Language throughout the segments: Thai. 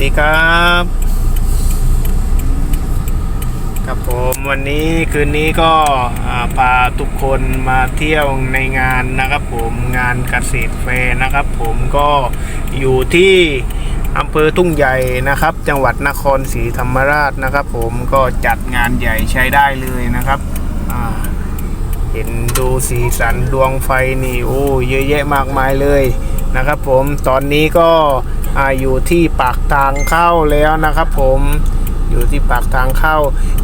ดีครับครับผมวันนี้คืนนี้ก็พาทุกคนมาเที่ยวในงานนะครับผมงานเกษตรแฟร์นะครับ ผมก็อยู่ที่อำเภอทุ่งใหญ่นะครับ จังหวัดนครศรีธรรมราชนะครับ ผมก็จัดงานใหญ่ใช้ได้เลยนะครับเห็นดูสีสันดวงไฟนี่โอ้เยอะแยะมากมายเลย นะครับผมตอนนี้ก็ออยู่ที่ปากทางเข้าแล้วนะครับผมอยู่ที่ปากทางเข้า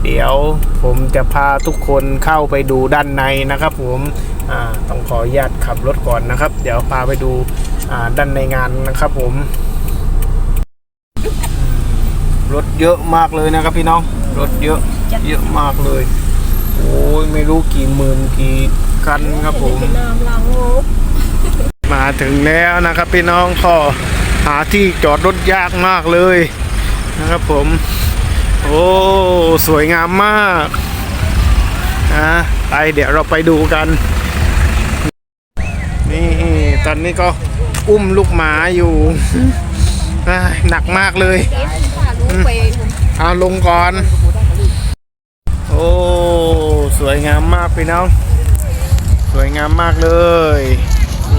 เดี๋ยวผมจะพาทุกคนเข้าไปดูด้านในนะครับ ผมต้องขออนุญาตขับรถก่อนนะครับ เดี๋ยวพาไปดูด้านในงานนะครับ ผม รถเยอะมากเลยนะครับพี่น้องรถเยอะเยอะมากเลย โอ้ยไม่รู้กี่หมื่นกี่คันครับผมน้ำล้างโมาถึงแล้วนะครับพี่น้องก็หาที่จอดรถยากมากเลยนะครับผม โอ้สวยงามมากนะไปเดี๋ยวเราไปดูกัน นี่ตอนนี้ก็อุ้มลูกหมาอยู่อ่าหนักมากเลยเอาลงก่อน โอ้ สวยงามมากพี่น้อง สวยงามมากเลย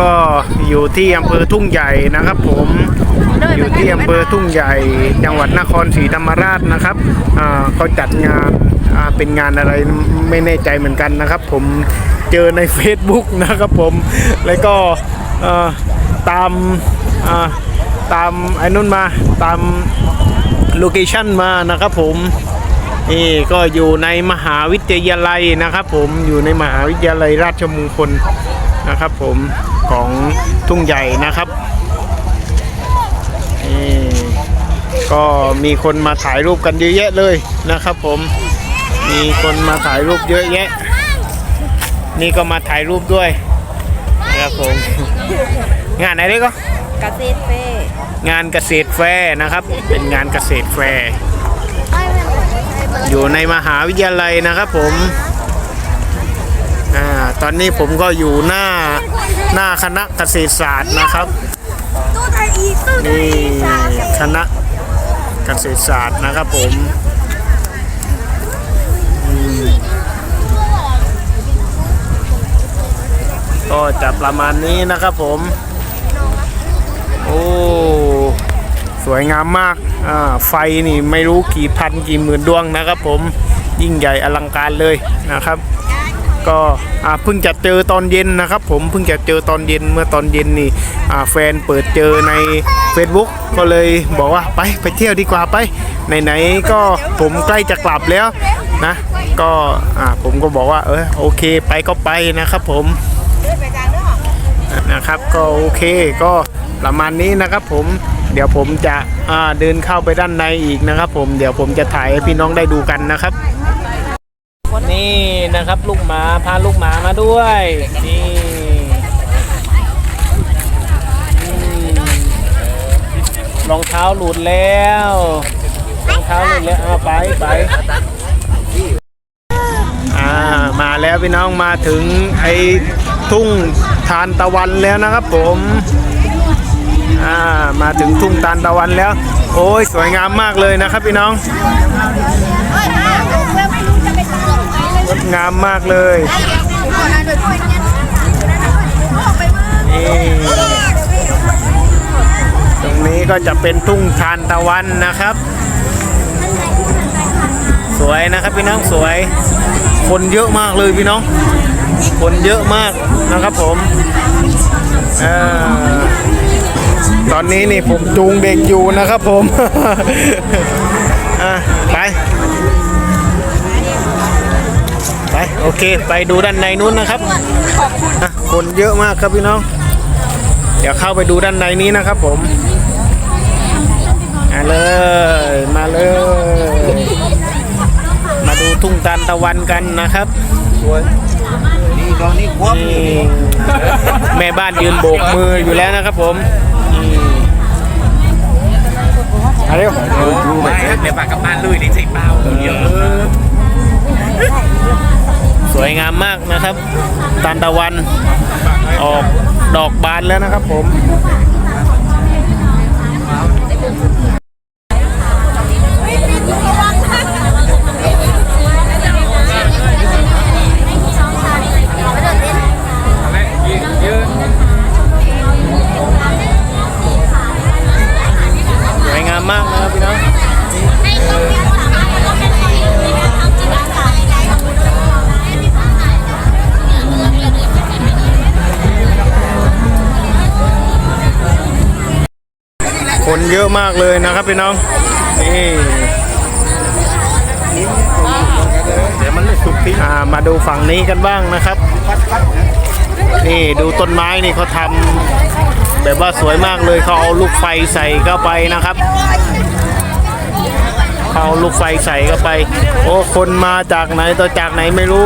ก็อยู่ที่อำเภอทุ่งใหญ่นะครับ ผมอยู่ที่อำเภอทุ่งใหญ่ จังหวัดนครศรีธรรมราชนะครับอ่าเขาจัดงานอ่าเป็นงานอะไรไม่แน่ใจเหมือนกันนะครับ ผมเจอใน Facebook นะครับผมแล้วก็เอ่อตามอ่าตามไอ้นุ่นมาตามโลเคชั่นมานะครับผมนี่ก็อยู่ในมหาวิทยาลัยนะครับ ผมอยู่ในมหาวิทยาลัยราชมงคล นะครับผมของทุ่งใหญ่นะครับนี่ก็มีคนมาถ่ายรูปกันเยอะแยะเลยนะครับ ผมมีคนมาถ่ายรูปเยอะแยะ นี่ก็มาถ่ายรูปด้วยนะครับผมงานไหนเด้ก็เกาเซเฟ่งานเกษตรแฟร์นะครับ เป็นงานเกษตรแฟร์อยู่ในมหาวิทยาลัยนะครับ ผม อ่าตอนนี้ผมก็อยู่หน้าหน้าคณะเกษตรศาสตร์นะครับนี่คณะเกษตรศาสตร์นะครับผมอืมก็จะประมาณนี้นะครับผม โอ้สวยงามมากอ่าไฟนี่ไม่รู้กี่พันกี่หมื่นดวงนะครับผมยิ่งใหญ่อลังการเลยนะครับ ก็เพิ่งจะเจอตอนเย็นนะครับ ผมเพิ่งจะเจอตอนเย็นเมื่อตอนเย็นนี่แฟนเปิดเจอใน Facebook ก็เลยบอกว่าไปไปเที่ยวดีกว่าไปไหนๆก็ผมใกล้จะกลับแล้วนะก็ผมก็บอกว่าเออโอเคไปก็ไปนะครับผมนะครับก็โอเคก็ประมาณนี้นะครับผมเดี๋ยวผมจะเดินเข้าไปด้านในอีกนะครับ ผมเดี๋ยวผมจะถ่ายให้พี่น้องได้ดูกันนะครับ นี่นะครับ ลูกหมาพาลูกหมามาด้วยนี่รองเท้าหลุดแล้วรองเท้าหลุดแล้วเอาไปไปอ่ามาแล้วพี่น้องมาถึงไอ้ทุ่งทานตะวันแล้วนะครับผมอ่ามาถึงทุ่งทานตะวันแล้ว โอ้ยสวยงามมากเลยนะครับพี่น้องง ดงามมากเลยนี่ตรงนี้ก็จะเป็นทุ่งทานตะวันนะครับ สวยนะครับพี่น้องสวย คนเยอะมากเลยพี่น้อง คนเยอะมากนะครับผมออตอนนี้นี่ผมจูงเด็กอยู่นะครับผม อะไป โอเค ไปดูด้านในนู้นนะครับอะคนเยอะมากครับพี่น้อง เดี๋ยวเข้าไปดูด้านในนี้นะครับ ผมมาเลย มาเลย มาดูทุ่งตานตะวันกันนะครับนี่ตอนนี้ควบนี่แม่บ้านยืนโบกมืออยู่แล้วนะครับ ผมนี่มาเร็วดูไปเดี๋ยวปากกับบ้านลุยในใจเปล่าเยอะ สวยงามมากนะครับตานตะวันออกดอกบานแล้วนะครับผม มากเลยนะครับพี่น้องนี่เดี๋ยวมันสุกทิ้งอ่ามาดูฝั่งนี้กันบ้างนะครับ นี่ดูต้นไม้นี่เขาทำแบบว่าสวยมากเลยเขาเอาลูกไฟใส่เข้าไปนะครับเขาเอาลูกไฟใส่เข้าไป โอ้คนมาจากไหนต่อจากไหนไม่รู้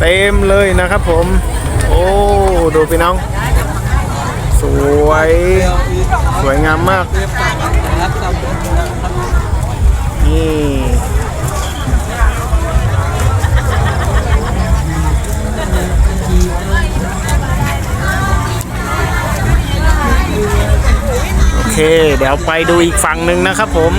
เต็มเลยนะครับผม โอ้ดูพี่น้อง สวย สวยงามมาก นี่โอเค เดี๋ยวไปดูอีกฝั่งหนึ่งนะครับผม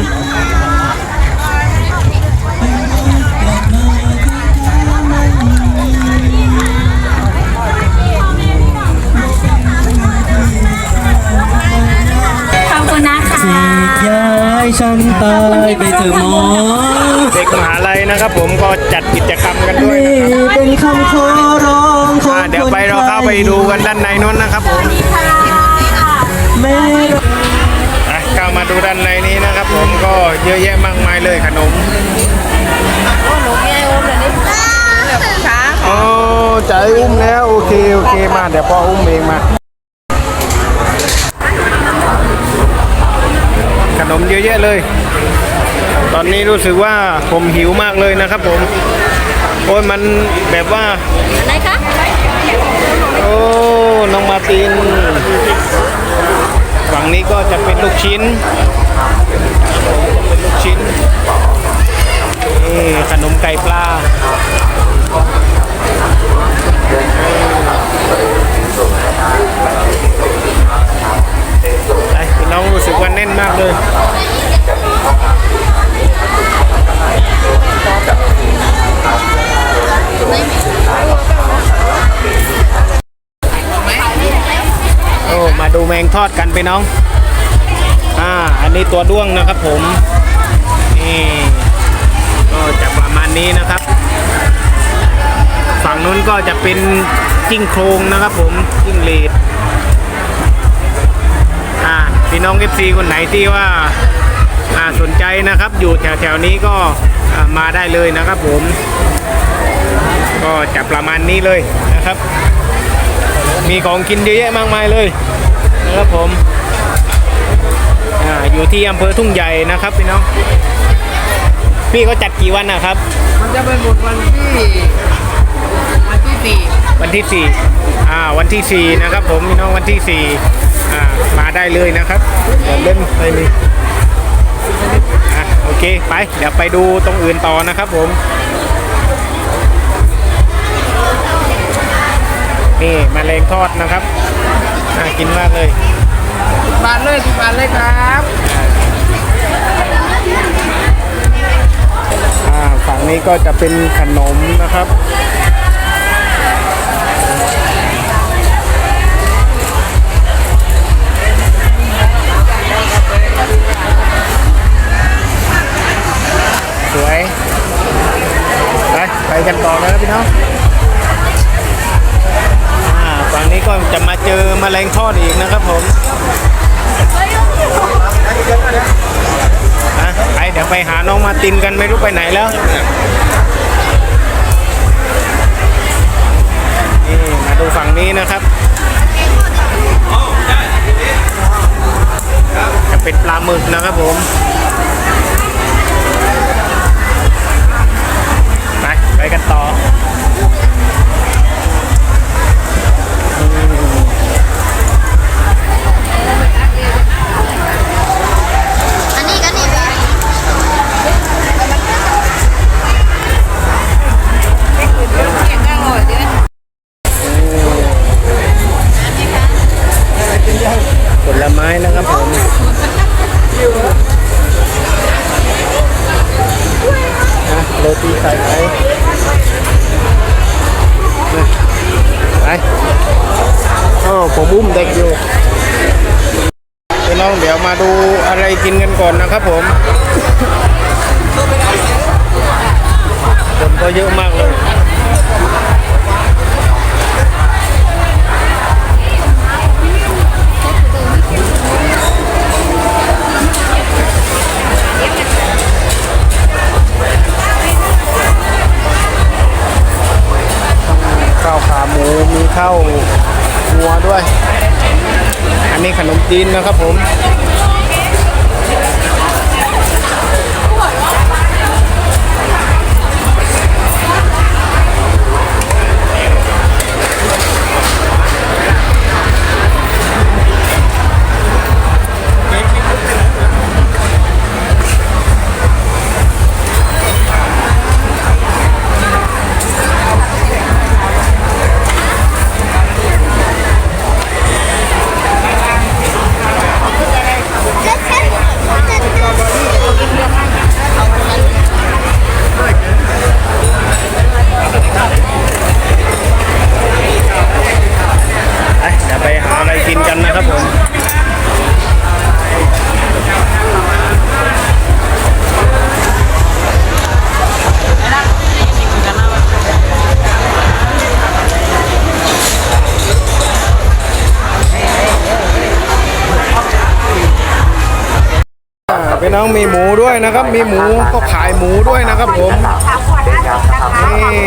ฉันตายไปเถอะหมอเด็กมหาลัยนะครับ ผมก็จัดกิจกรรมกันด้วยนี่นะครับเป็นคำขอร้องของอ่าเดี๋ยวไปเราเข้าไปดูกันด้านในนู้นนะครับผมแม่อะเข้ามาดูด้านในนี้นะครับ ผมก็เยอะแยะมากมายเลยขนมโอ้ใจายอุ้มแล้วโอเคโอเคมาเดี๋ยวพ่ออุ้มเองมา ขนมเยอะแยะเลย ตอนนี้รู้สึกว่าผมหิวมากเลยนะครับผม โอ้ยมันแบบว่าอะไรคะโอ้น้องมาร์ตินฝั่งนี้ก็จะเป็นลูกชิ้นเป็นลูกชิ้นนี่ขนมไก่ปลาไอ้พี่ น้องรู้สึกว่าแน่นมากเลยโอ้มาดูแมงทอดกันไปน้อง อ่า อันนี้ตัวด้วงนะครับผม นี่ก็จะประมาณนี้นะครับ ฝั่งนู้นก็จะเป็นจิ้งโครงนะครับผม จิ้งหรีด อ่าพี่น้องเอฟซีคนไหนที่ว่าอ่าสนใจนะครับ อยู่แถวๆนี้ก็มาได้เลยนะครับผม ก็จะประมาณนี้เลยนะครับ มีของกินเยอะแยะมากมายเลยนะครับผมออยู่ที่อำเภอทุ่งใหญ่นะครับพี่น้องพี่เขาจัดกี่วันนะครับ มันจะเป็นหมดวันที่ สี่วันที่สี่อ่าวันที่สี่นะครับ ผมพี่น้องวันที่สี่อ่ามาได้เลยนะครับเดี๋ยวเล่นไปนี่อะโอเคไปเดี๋ยวไปดูตรงอื่นต่อนะครับผมนี่แมลงทอดนะครับน่ากินมากเลยบาทเลยสิบบาทเลยครับอ่าฝั่งนี้ก็จะเป็นขนมนะครับ ต่อแล้วนะพี่น้องฝั่งนี้ก็จะมาเจอแมลงทอดอีกนะครับผมนะไปเดี๋ยวไปหาน้องมาตินกันไม่รู้ไปไหนแล้วนี่มาดูฝั่งนี้นะครับจะเป็นปลาหมึกนะครับผม น้องเดี๋ยวมาดูอะไรกินกันก่อนนะครับผมคนก็เยอะมากเลยข้าวขาหมูมีข้าวงัวด้วย อันนี้ขนมจีนนะครับผม น้องมีหมูด้วยนะครับ มีหมูก็ขายหมูด้วยนะครับผมนี่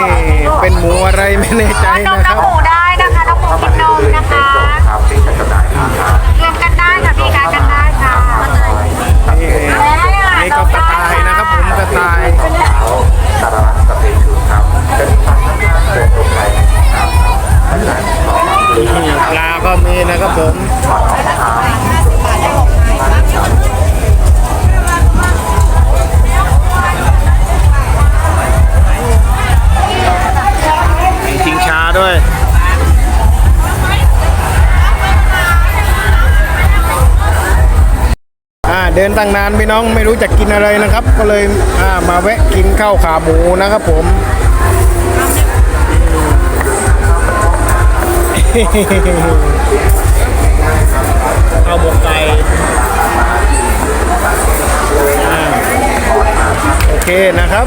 เป็นหมูอะไรไม่แน่ใจนมนะคน้รัอบงหมูได้นะคะน้องหมูกินนมนะคะรวมกันได้ค่ะพี่การกันได้ค่ะนี่นี่ก็กระต่ายนะครับผมกระต่ายนี่ปลาก็มีนะครับผมมี ดินตั้งนานพี่น้องไม่รู้จะกินอะไรนะครับ ก็เลยามาแวะกินข้าวขาหมูนะครับผมข้าวหมกไก่โอเคนะครับ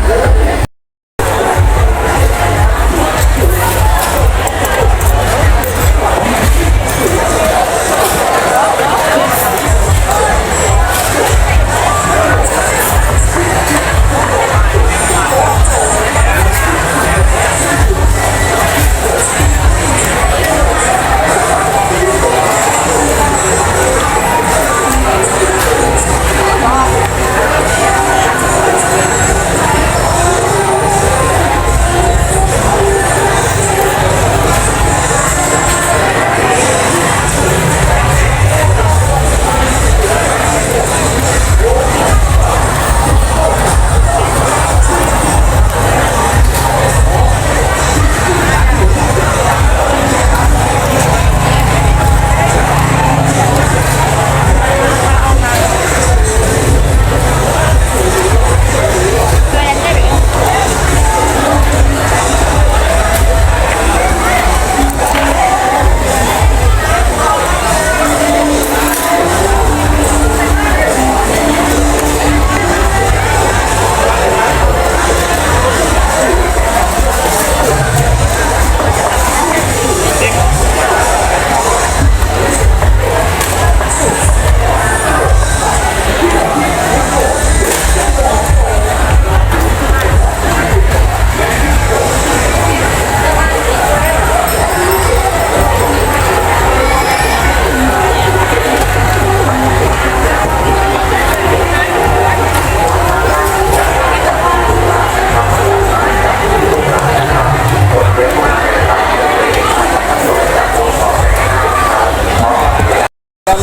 ดั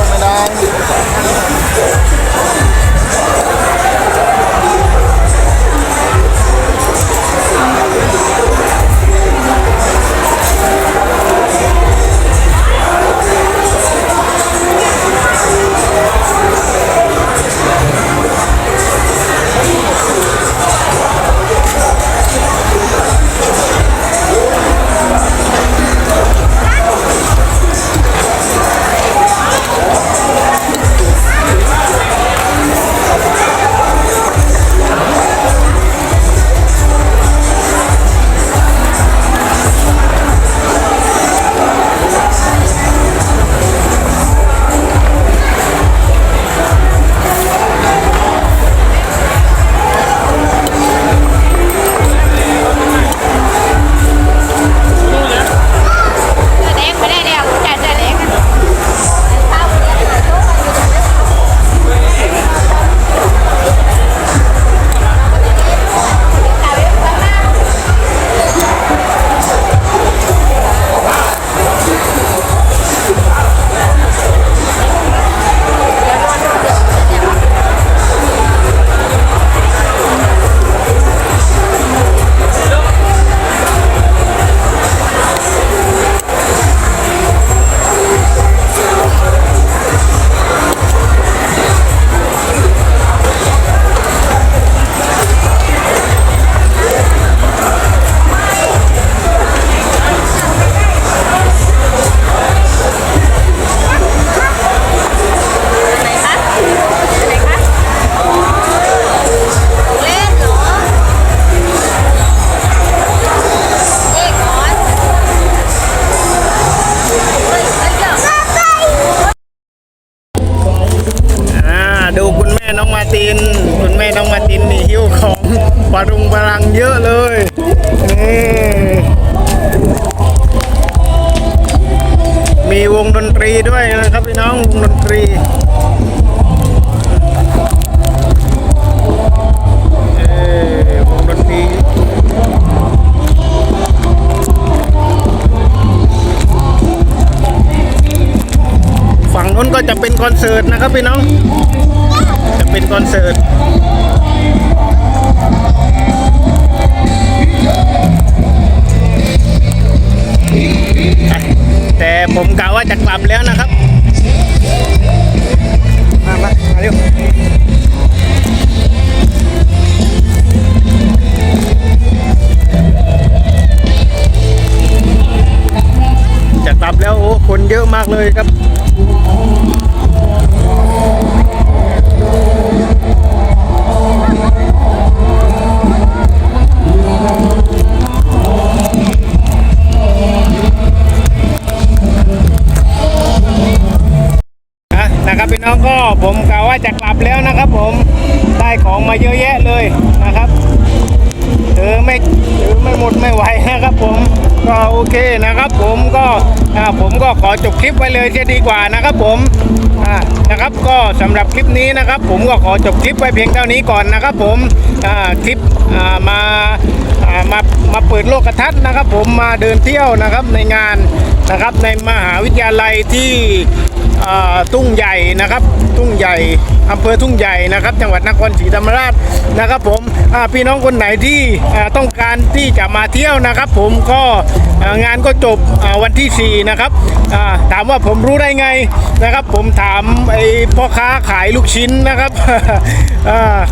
น จะเป็นคอนเสิร์ตนะครับพี่น้อง จะเป็นคอนเสิร์ตแต่ผมกะว่าจะกลับแล้วนะครับ มามามาเร็วจะกลับแล้วโอ้คนเยอะมากเลยครับ ของมาเยอะแยะเลยนะครับถือไม่ถือไม่หมดไม่ไหวนะครับผมก็โอเคนะครับผมก็ผมก็ขอจบคลิปไว้เลยจะดีกว่านะครับผมนะครับก็สำหรับคลิปนี้นะครับ ผมก็ขอจบคลิปไว้เพียงเท่านี้ก่อนนะครับ ผมคลิปมาอ่ามามาเปิดโลกทัศน์นะครับ ผมมาเดินเที่ยวนะครับในงาน นะครับในมหาวิทยาลัยที่อ่าทุ่งใหญ่นะครับทุ่งใหญ่อำเภอทุ่งใหญ่นะครับ จังหวัดนครศรีธรรมราชนะครับผมพี่น้องคนไหนที่ต้องการที่จะมาเที่ยวนะครับ ผมก็งานก็จบวันที่ 4 นะครับถามว่าผมรู้ได้ไงนะครับ ผมถามไอ้พ่อค้าขายลูกชิ้นนะครับ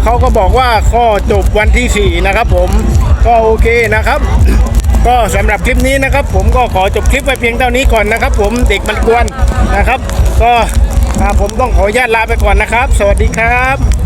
เขาก็บอกว่าก็จบวันที่ 4 นะครับ ผมก็โอเคนะครับ ก็สำหรับคลิปนี้นะครับ ผมก็ขอจบคลิปไว้เพียงเท่านี้ก่อนนะครับ ผมเด็กมันกวนนะครับ ก็ผมต้องขออนุญาตลาไปก่อนนะครับ สวัสดีครับ